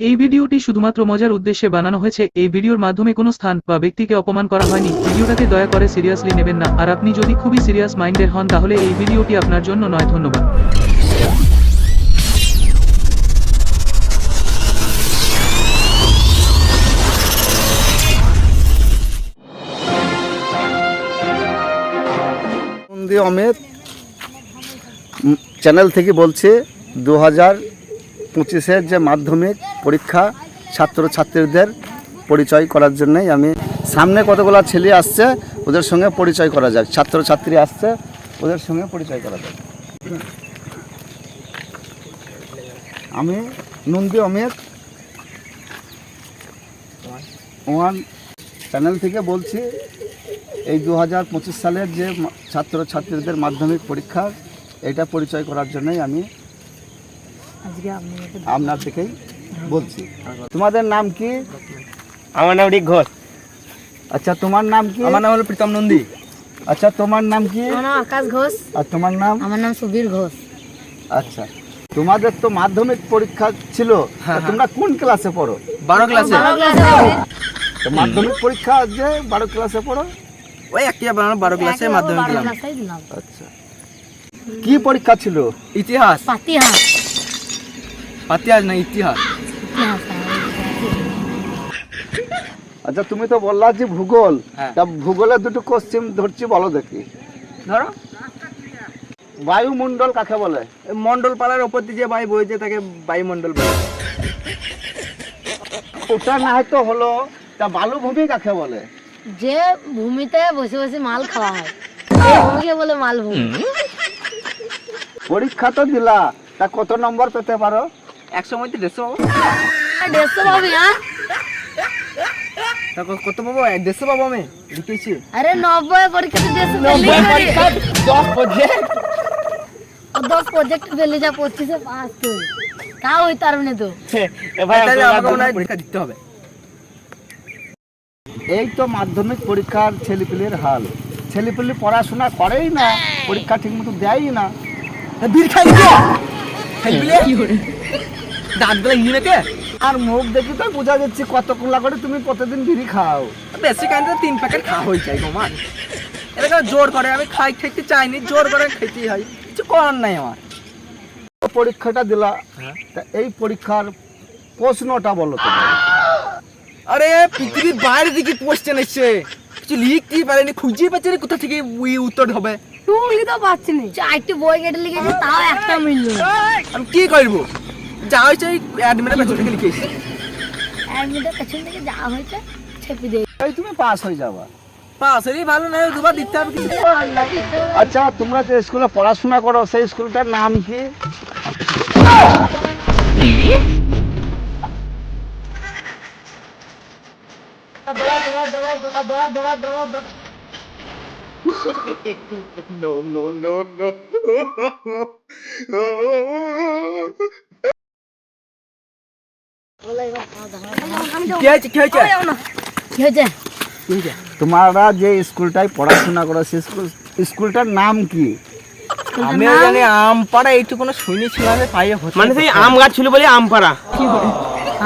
এই ভিডিওটি শুধুমাত্র মজার উদ্দেশ্যে বানানো হয়েছে। এই ভিডিওর মাধ্যমে কোনো স্থান বা ব্যক্তিকে অপমান করা হয়নি। ভিডিওটাকে দয়া করে সিরিয়াসলি নেবেন না। আর আপনি যদি খুবই সিরিয়াস মাইন্ডের হন, তাহলে এই ভিডিওটি আপনার জন্য নয়, ধন্যবাদ। অমিত চ্যানেল থেকে বলছে, দু হাজার পঁচিশের যে মাধ্যমিক পরীক্ষা ছাত্রছাত্রীদের পরিচয় করার জন্যই আমি সামনে কতগুলো ছেলে আসছে, ওদের সঙ্গে পরিচয় করা যাক। ছাত্রছাত্রী আসছে, ওদের সঙ্গে পরিচয় করা যাক। আমি নন্দী অমিত। ওয়ান চ্যানেল থেকে বলছি, এই দু হাজার পঁচিশ সালের যে মা- ছাত্রছাত্রীদের মাধ্যমিক পরীক্ষা, এটা পরিচয় করার জন্যই আমি আপনার থেকেই বলছি। তোমাদের নাম কি? আমার নাম রিক ঘোষ। আচ্ছা তোমার নাম কি? আমার নাম হলো প্রীতম নন্দী। আচ্ছা তোমার নাম কি? আমার নাম আকাশ ঘোষ। আর তোমার নাম? আমার নাম সুবীর ঘোষ। আচ্ছা তোমাদের তো মাধ্যমিক পরীক্ষা ছিল। তা তোমরা কোন ক্লাসে পড়ো? বারো ক্লাসে। মাধ্যমিক পরীক্ষা যে বারো ক্লাসে পড়ো? ওই একই বারো বারো ক্লাসে মাধ্যমিক আচ্ছা। কি পরীক্ষা ছিল? ইতিহাস। পাতিহাস। ইতিহাস না ইতিহাস? আচ্ছা তুমি তো বললা যে ভূগোল। হ্যাঁ। তা ভূগোলের দুটো কোশ্চেন ধরছি বলো দেখি। ধরো। বায়ুমণ্ডল কাকে বলে? এই মন্ডল পালার ওপর দিয়ে যে বায়ু বইছে তাকে বায়ুমণ্ডল বলে। ওটা না হয়তো হলো তা বালুভূমি কাকে বলে? যে ভূমিতে বসে বসে মাল খাওয়া হয়। সেই ভূমিকে বলে মালভূমি। পরীক্ষা তো দিলা তা কত নম্বর পেতে পারো? একশো মধ্যে দেড়শো পাবো। দেড়শো পাবি হ্যাঁ? কত পাবো? এক দেড়শো পাবো আমি লিখেছি। আরে নব্বই পরীক্ষাতে দেড়শো পেলি দশ প্রজেক্ট দশ প্রজেক্ট পেলি যা পঁচিশে পাস তুই। তাও তো। তাহলে আমাকে মনে হয় পরীক্ষা দিতে হবে। এই তো মাধ্যমিক পরীক্ষার ছেলেপিলের হাল। ছেলেপিলি পড়াশোনা করেই না পরীক্ষা ঠিক মতো দেয়ই না। বীর খাই দিকে দাঁতগুলো আর মুখ দেখি তো বোঝা যাচ্ছে কত কুলা করে তুমি প্রতিদিন বিড়ি খাও। বেশি কাইন্ড তিন প্যাকেট খাওয়া হয়ে যায় গোমান এরকম জোর করে আমি খাই খেতে চাইনি জোর করে খেতেই হয়। কিছু করার নাই আমার। পরীক্ষাটা দিলা। তা এই পরীক্ষার প্রশ্নটা বলো তো। আরে পৃথিবীর বাইরে দিকে কোশ্চেন এসছে। কিছু লিখতেই পারেনি খুঁজেই পাচ্ছে না কোথা থেকে ওই উত্তর হবে। তুই তো পাচ্ছি না। চারটি বই কেটে লিখেছি তাও একটা মিলল আমি কি করব? যা হয়েছে ওই অ্যাডমিনের পেছন থেকে লিখে এসেছি। মিনিটের পেছন থেকে যা হয়েছে ছেপে দিয়ে এই তুমি পাস হয়ে যাবা। পাস ভালো নয় দুবার দিতে হবে আচ্ছা তোমরা যে স্কুলে পড়াশোনা করো সেই স্কুলটার নাম কি? তোমরা যে স্কুলটায় পড়াশোনা করো সে স্কুল স্কুলটার নাম কি? আমি জানি আম পাড়া এইটুকু কোনো শুনেছিলাম পাই মানে সেই আম গাছ ছিল বলে আম পাড়া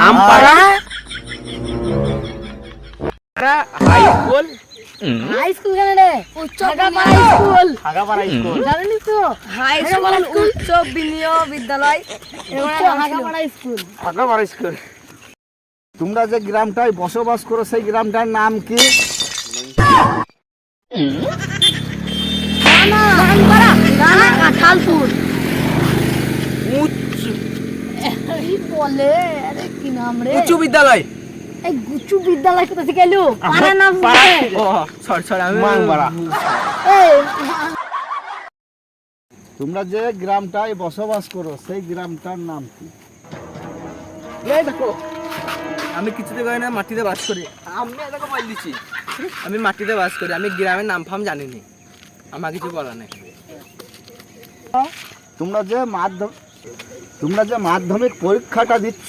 আমপাড়া? হাই স্কুল হাই স্কুল কেন রে? উচ্চপাড়া স্কুল হাগাপাড়া স্কুল জানেন তো। হাই স্কুল উচ্চ বিনিয়োগ বিদ্যালয় হাগাপাড়া স্কুল হাগাপাড়া স্কুল তোমরা যে গ্রামটায় বসবাস করো সেই গ্রামটার নাম কি? কাঁঠালপুর। উচ্চ। বলে আরে কি নাম রে? উচ্চ বিদ্যালয়। এই গুচু বিদ্যালয় কোথা থেকে এলো? পাড়া নাম সরি সরি আমি মাংপাড়া। তোমরা যে গ্রামটায় বসবাস করো সেই গ্রামটার নাম কি? দেখো আমি কিছুতে করি না মাটিতে বাস করি। আমি এটাকে বল দিচ্ছি আমি মাটিতে বাস করি আমি গ্রামের নাম ফাম জানিনি। আমার কিছু বলা নেই। তোমরা যে মাধ্যম তোমরা যে মাধ্যমিক পরীক্ষাটা দিচ্ছ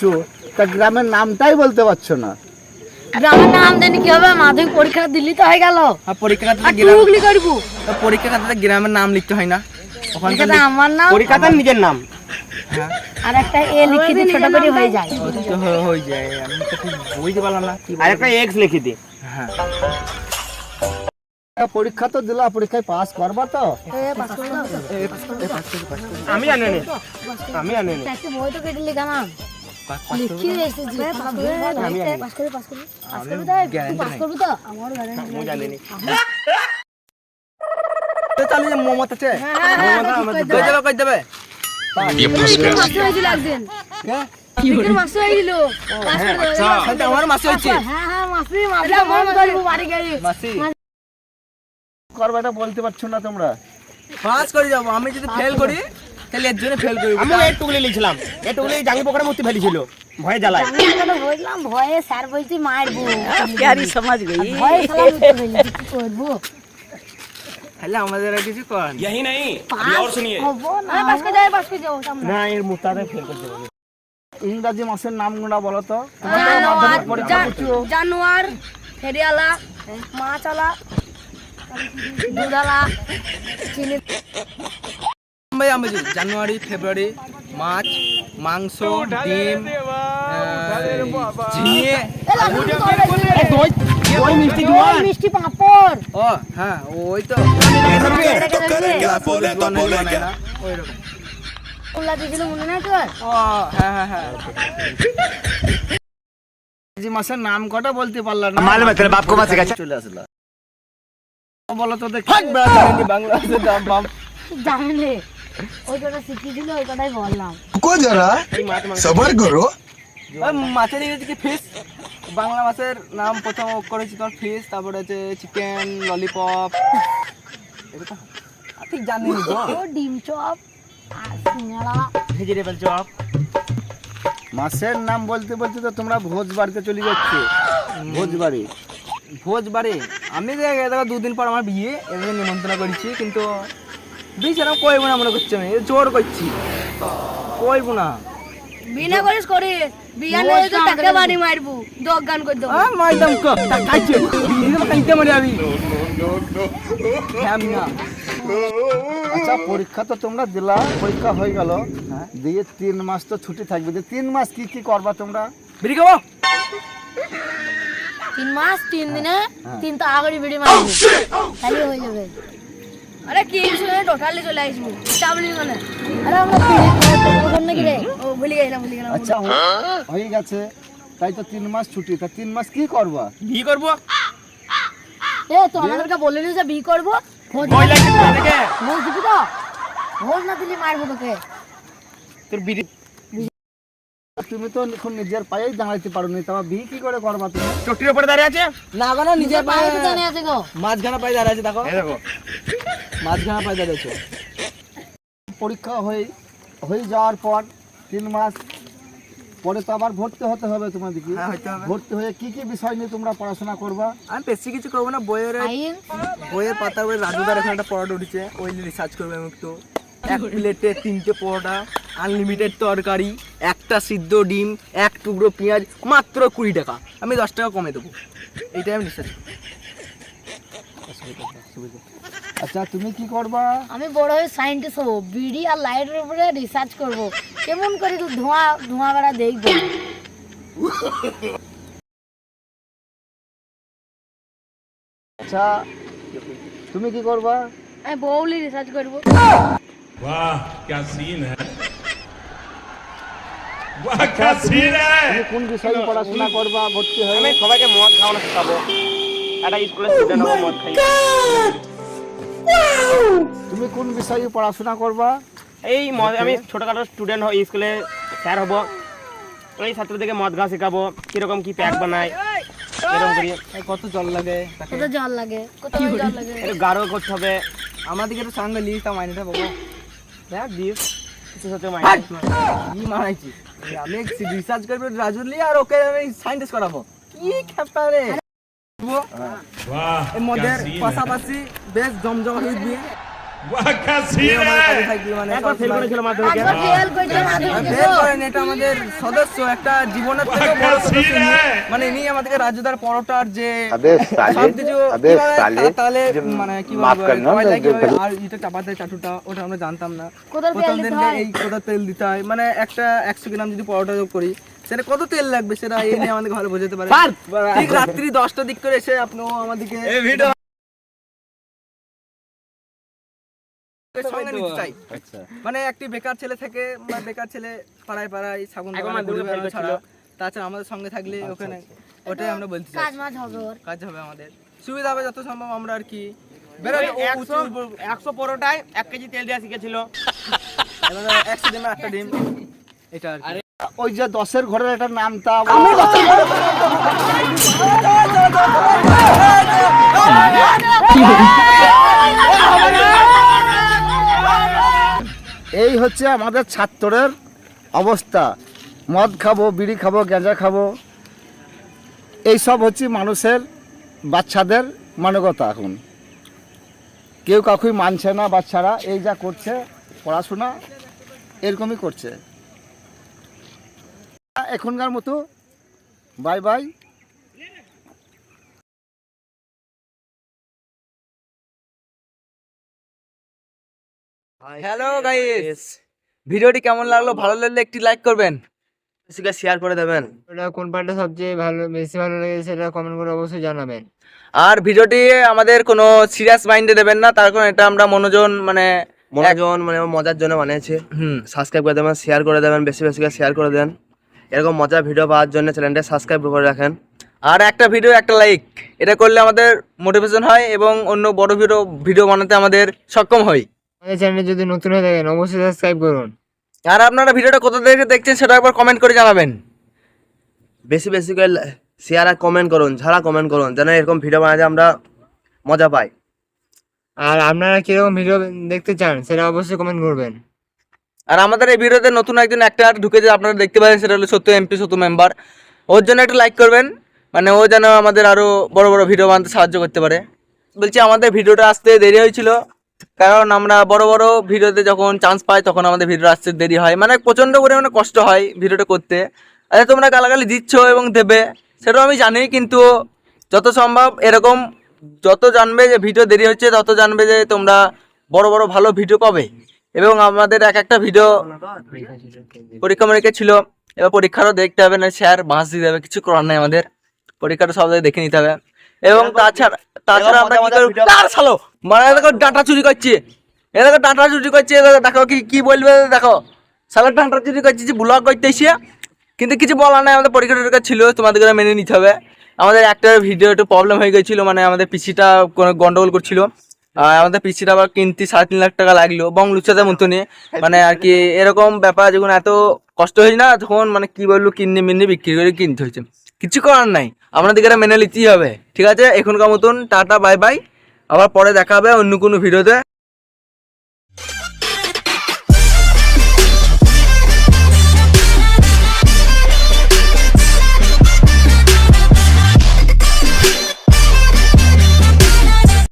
তা গ্রামের নামটাই বলতে পারছ না। গ্রামের নাম জানি কি হবে? মাধ্যমিক পরীক্ষা দিল্লি তো হয়ে গেল। পরীক্ষা টুকলি করব? পরীক্ষা খাতাতে গ্রামের নাম লিখতে হয় না। ওখানে তো আমার নাম? পরীক্ষাতে নিজের নাম। হ্যাঁ। আর একটা এ লিখিত ছোট করে হয়ে যায়। তো হয়ে যায়। আমি তো ঠিক বুঝতে পারলাম না আর একটা এক্স লিখে দি। হ্যাঁ। পরীক্ষা তো দিলা পরীক্ষায় পাস করবা তো? আমি জানি নি। আমি জানি নি। একটা বই তো কেটে লিখি এসেছি আমি জানি পাস করবি পাস করবি পাস করবি তো guarantee পাস নাই। করবি তো আমার গ্যারান্টি আমি জানি নি তো চালু যে মমত আছে কই দেবে কই দেবে মাস্টার হয়েছিল একদিন ক্রিকেট মাস্টার হয়েছিল পাস করে দেবে। তাহলে আমার মাসে হচ্ছে হ্যাঁ হ্যাঁ মাস্টার মাস্টার মন করব বাড়ি গেলে মাসি করবা এটা বলতে পারছ না তোমরা পাস করে যাব আমি যদি ফেল করি তাহলে এর জন্য ফেল করি আমি এইটুকুলি লিখছিলাম এইটুকুলি জাঙ্গি পোকার মূর্তি ফেলেছিল ভয়ে জ্বালায় আমি এখানে বললাম ভয়ে স্যার বলছি মারবো প্যারি সমাজ গই ভয়ে সালা লুটতে ফেলছি কি করবো তাহলে আমাদের আর কিছু করার নেই। यही नहीं अभी और सुनिए হবো না পাস করে যাবে পাস করে যাবো সামনে না এর মুতাতে ফেল করতে হবে ইংরাজি মাসের নামগুলো বলো তো জানোয়ার জা- জানোয়ার ফেরিয়ালা মাছালা দুধালা চিনি লম্বাই আমেজি জানুয়ারি, ফেব্রুয়ারি, মাছ, মাংস, ডিম ঝিঙে মাসের নাম কটা বলতে পারলাম না বাপকো মাসের কাছে চলে আসলো বলো তো। দেখ বাংলা জানলে ওই কটা ওই কটাই বললাম। কো যারা সবার করো মাছের ইংরেজি ফিশ বাংলা মাছের নাম প্রথম করেছি তোমার ফিশ তারপরে হচ্ছে চিকেন ললিপপ ঠিক জানি ডিম চপ ভেজিটেবল চপ। মাছের নাম বলতে বলতে তো তোমরা ভোজ বাড়িতে চলে যাচ্ছে। ভোজ বাড়ি ভোজ বাড়ি আমি দেখো দুদিন পর আমার বিয়ে এভাবে নিমন্ত্রণ করেছি কিন্তু বিয়ে সেরকম কইব না মনে করছি আমি। জোর করছি। কইব না। বিনা করিস করিস বিয়ানে তো টাকা বাড়ি মারবো দগ গান করে দেবো। আ মাইদাম কো টাকাইছে বিয়ে কাইতে মারি আমি হ্যাঁ না আচ্ছা পরীক্ষা তো তোমরা দিলা পরীক্ষা হয়ে গেল। দিয়ে তিন মাস তো ছুটি থাকবে। যে তিন মাস কি কি করবা তোমরা? বিড়ি খাব? তিন মাস তিন দিনে তিন তো আগড়ি বিড়ি মারবো। তাহলে হয়ে যাবে। আরে কি শুনে টোটালি চলে আসব। চাবলি মানে আরে আমরা নাকি রে? ও ভুলে গেলাম ভুলে গেলাম। আচ্ছা হয়ে গেছে। তাই তো তিন মাস ছুটি। তা তিন মাস কি করবা? করব? এ তো আমাদেরকে যে বি করব। ভোজ ভয় লাগছে তো? দেখে ভোজ দিবি তো? ভোজ না দিলে মারবো তোকে। তোর বিড়ি তুমি তো এখন নিজের পায়েই দাঁড়াইতে পারো নি। তোমার বিয়ে কি করে করবা তুমি? চটির উপরে দাঁড়িয়ে আছে? না গো নিজের পায়ে তো আছে গো। মাঝখানা পায়ে দাঁড়িয়ে আছে দেখো। দেখো। মাঝখানা পায়ে দাঁড়িয়ে পরীক্ষা হয়ে হয়ে যাওয়ার পর তিন মাস পরে তো আবার ভর্তি হতে হবে তোমাদেরকে। হ্যাঁ ভর্তি হয়ে কি কি বিষয় নিয়ে তোমরা পড়াশোনা করবা? আমি বেশি কিছু করব না বইয়ের বইয়ের পাতার উপরে রাজুদার এখানে একটা পরোটা উঠেছে ওই নিয়ে রিসার্চ করব আমি একটু। এক প্লেটে তিনটে পরোটা আনলিমিটেড তরকারি একটা সিদ্ধ ডিম এক টুকরো পেঁয়াজ মাত্র কুড়ি টাকা। আমি দশ টাকা কমে দেবো। এইটাই আমি রিসার্চ আচ্ছা তুমি কি করবা আমি বড় হয়ে সায়েন্টিস্ট হবো বিড়ি আর লাইটের উপরে রিসার্চ করব কেমন করে তুই ধোঁয়া ধোঁয়া বেড়া দেখবো আচ্ছা তুমি কি করবা আমি বউলি রিসার্চ করবো वाह क्या सीन है वाह क्या सीन है তুমি কোন বিষয়ে পড়াশোনা করবা ভর্তি হয়ে আমি সবাইকে মদ খাওয়ানো শেখাবো একটা স্কুলে স্টুডেন্ট হবো মদ খাই তুমি কোন বিষয়ে পড়াশোনা করবা? এই মদ আমি ছোটখাটো স্টুডেন্ট হই স্কুলে স্যার হব। ওই ছাত্রদেরকে মদ ঘা শেখাবো কীরকম কি প্যাক বানায় এরকম করি। কত জল লাগে কত জল লাগে কত জল লাগে। একটু গাঢ় করতে হবে। আমাদেরকে একটু সঙ্গে লিস তা মাইনেটা পাবো দেখ দিস কিছু সাথে মাইনাস কি মারাইছি আমি রিসার্চ করব রাজু লিয়ে আর ওকে আমি সাইন্টিস্ট করাবো। কি খেপা রে? উঠবো এর পাশাপাশি বেশ হয়ে মানে, হ্যাঁ, হ্যাঁ, মানে পরোটার যে তাহলে মানে কি আর ওটা আমরা জানতাম না। এই দিতে হয়। মানে একটা একশো গ্রাম যদি পরোটা করি সেটা কত তেল লাগবে সেটা এই নিয়ে আমাদের ঘরে বোঝাতে পারে। ঠিক রাত্রি দশটা দিক করে এসে আপনিও আমাদেরকে সঙ্গে মানে একটি বেকার ছেলে থেকে বেকার ছেলে পাড়ায় পাড়ায় ছাগল ছাড়া। তাছাড়া আমাদের সঙ্গে থাকলে ওখানে ওটাই আমরা বলছি কাজ হবে ওর। কাজ হবে আমাদের। সুবিধা হবে যত সম্ভব আমরা আর কি। একশো পরোটায় এক কেজি তেল দেওয়া শিখেছিল। একশো ডিমে একটা ডিম। এটা আর কি। ওই যে দশের ঘরের একটা নাম তা এই হচ্ছে আমাদের ছাত্রের অবস্থা। মদ খাব বিড়ি খাব গাঁজা খাব। এইসব হচ্ছে মানুষের বাচ্চাদের মানবতা এখন। কেউ কাকুই মানছে না বাচ্চারা এই যা করছে পড়াশোনা এরকমই করছে। এখনকার মতো বাই বাই। হ্যালো গাইস ভিডিওটি কেমন লাগল? ভালো লাগলে একটি লাইক করবেন। শেয়ার করে দেবেন। ওটা কোন পার্টটা সবচেয়ে ভালো বেশি ভালো লেগেছে সেটা কমেন্ট করে অবশ্যই জানাবেন। আর ভিডিওটি আমাদের কোনো সিরিয়াস মাইন্ডে দেবেন না তার কারণ এটা আমরা মনোজন মানে মনোজন মানে মজার জন্য বানিয়েছে। হুম। সাবস্ক্রাইব করে দেবেন শেয়ার করে দেবেন বেশি বেশি করে শেয়ার করে দেন। এরকম মজার ভিডিও পাওয়ার জন্য চ্যানেলটা সাবস্ক্রাইব করে রাখেন। আর একটা ভিডিও একটা লাইক এটা করলে আমাদের মোটিভেশন হয় এবং অন্য বড় ভিডিও ভিডিও বানাতে আমাদের সক্ষম হই। আমাদের চ্যানেলে যদি নতুন হয়ে থাকেন অবশ্যই সাবস্ক্রাইব করুন। আর আপনারা ভিডিওটা কোথা থেকে দেখছেন সেটা একবার কমেন্ট করে জানাবেন। বেশি বেশি করে শেয়ার আর কমেন্ট করুন ঝাড়া কমেন্ট করুন যেন এরকম ভিডিও বানাতে আমরা মজা পাই। আর আপনারা কীরকম ভিডিও দেখতে চান সেটা অবশ্যই কমেন্ট করবেন। আর আমাদের এই ভিডিওতে নতুন একজন অ্যাক্টার ঢুকেছে আপনারা দেখতে পারেন সেটা হলো সত্য এমপি সত্য মেম্বার ওর জন্য একটু লাইক করবেন মানে ও যেন আমাদের আরও বড় বড় ভিডিও বানাতে সাহায্য করতে পারে। বলছি, আমাদের ভিডিওটা আসতে দেরি হয়েছিল, কারণ আমরা বড় বড় ভিডিওতে যখন চান্স পাই, তখন আমাদের ভিডিও আসতে দেরি হয়। মানে প্রচণ্ড পরিমাণে কষ্ট হয় ভিডিওটা করতে। আরে তোমরা গালাগালি দিচ্ছ এবং দেবে, সেটাও আমি জানি, কিন্তু যত সম্ভব এরকম যত জানবে যে ভিডিও দেরি হচ্ছে, তত জানবে যে তোমরা বড় বড় ভালো ভিডিও পাবে। এবং আমাদের এক একটা ভিডিও পরীক্ষা মরীক্ষা ছিল এবার পরীক্ষারও দেখতে হবে না স্যার বাঁশ দিতে হবে কিছু করার নাই আমাদের। পরীক্ষাটা সব জায়গায় দেখে নিতে হবে। এবং তাছাড়া তাছাড়া আমরা কি করব? তার সালো মানে দেখো ডাটা চুরি করছে। এ দেখো ডাটা চুরি করছে দেখো কি কি বলবে দেখো। সালা ডাটা চুরি করছে যে ব্লগ করতে এসে কিন্তু কিছু বলার নাই আমাদের পরীক্ষা টরীক্ষা ছিল তোমাদেরকে মেনে নিতে হবে। আমাদের একটা ভিডিও একটু প্রবলেম হয়ে গেছিল মানে আমাদের পিসিটা কোনো গন্ডগোল করছিল। আমাদের পিসিটা আবার কিনতে সাড়ে তিন লাখ টাকা লাগল এবং লুচাদের মতনই মানে আর কি এরকম ব্যাপার যখন এত কষ্ট হয়েছে না, তখন মানে কি বলল কিনে মিনে বিক্রি করে কিনতে হয়েছে। কিছু করার নাই আপনাদেরকে এটা মেনে নিতেই হবে। ঠিক আছে, এখনকার মতন, টাটা বাই বাই আবার পরে দেখা হবে অন্য কোনো ভিডিওতে।